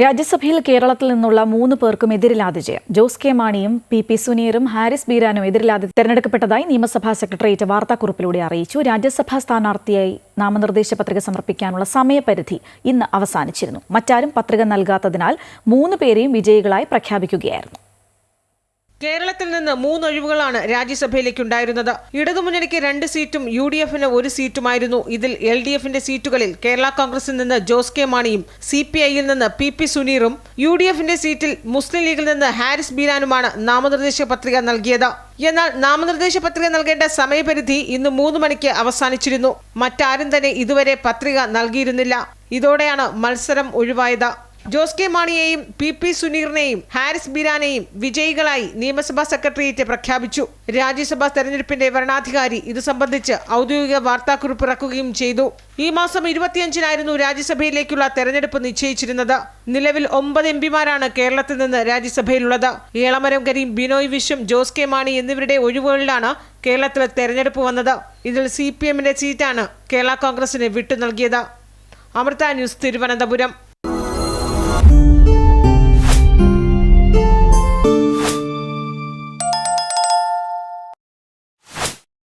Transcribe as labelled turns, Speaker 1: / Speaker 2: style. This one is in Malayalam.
Speaker 1: രാജ്യസഭയിൽ കേരളത്തിൽ നിന്നുള്ള മൂന്ന് പേർക്കും എതിരില്ലാതെ ജയം. ജോസ് കെ മാണിയും പി പി സുനീറും ഹാരിസ് ബീരാനും എതിരില്ലാതെ തെരഞ്ഞെടുക്കപ്പെട്ടതായി നിയമസഭാ സെക്രട്ടേറിയറ്റ് വാർത്താക്കുറിപ്പിലൂടെ അറിയിച്ചു. രാജ്യസഭാ സ്ഥാനാർത്ഥിയായി നാമനിർദ്ദേശ പത്രിക സമർപ്പിക്കാനുള്ള സമയപരിധി ഇന്ന് അവസാനിച്ചിരുന്നു. മറ്റാരും പത്രിക നൽകാത്തതിനാൽ മൂന്ന് പേരെയും വിജയികളായി പ്രഖ്യാപിക്കുകയായിരുന്നു.
Speaker 2: കേരളത്തിൽ നിന്ന് മൂന്നൊഴിവുകളാണ് രാജ്യസഭയിലേക്കുണ്ടായിരുന്നത്. ഇടതുമുന്നണിക്ക് രണ്ട് സീറ്റും യു ഡി എഫിന് ഒരു സീറ്റുമായിരുന്നു. ഇതിൽ എൽ ഡി എഫിന്റെ സീറ്റുകളിൽ കേരള കോൺഗ്രസിൽ നിന്ന് ജോസ് കെ മാണിയും സി പി ഐയിൽ നിന്ന് പി പി സുനീറും യു ഡി എഫിന്റെ സീറ്റിൽ മുസ്ലിം ലീഗിൽ നിന്ന് ഹാരിസ് ബീരാനുമാണ് നാമനിർദ്ദേശ പത്രിക നൽകിയത്. എന്നാൽ നാമനിർദ്ദേശ പത്രിക നൽകേണ്ട സമയപരിധി ഇന്ന് മൂന്ന് മണിക്ക് അവസാനിച്ചിരുന്നു. മറ്റാരും തന്നെ ഇതുവരെ പത്രിക നൽകിയിരുന്നില്ല. ഇതോടെയാണ് മത്സരം ഒഴിവായത്. ജോസ് കെ മാണിയെയും പി പി സുനീറിനെയും ഹാരിസ് ബിരാനെയും വിജയികളായി നിയമസഭാ സെക്രട്ടേറിയറ്റ് പ്രഖ്യാപിച്ചു. രാജ്യസഭാ തെരഞ്ഞെടുപ്പിന്റെ വരണാധികാരി ഇത് സംബന്ധിച്ച് ഔദ്യോഗിക വാർത്താക്കുറിപ്പ് ഇറക്കുകയും ചെയ്തു. ഈ മാസം ഇരുപത്തിയഞ്ചിനായിരുന്നു രാജ്യസഭയിലേക്കുള്ള തെരഞ്ഞെടുപ്പ് നിശ്ചയിച്ചിരുന്നത്. നിലവിൽ ഒമ്പത് എം പിമാരാണ് കേരളത്തിൽ നിന്ന് രാജ്യസഭയിലുള്ളത്. ഏളമരം കരീം ബിനോയ് വിശ്വം ജോസ് കെ മാണി എന്നിവരുടെ ഒഴിവുകളിലാണ് കേരളത്തിൽ തെരഞ്ഞെടുപ്പ് വന്നത്. ഇതിൽ സി പി എമ്മിന്റെ സീറ്റാണ് കേരള കോൺഗ്രസിന് വിട്ടു നൽകിയത്. അമൃത ന്യൂസ് തിരുവനന്തപുരം.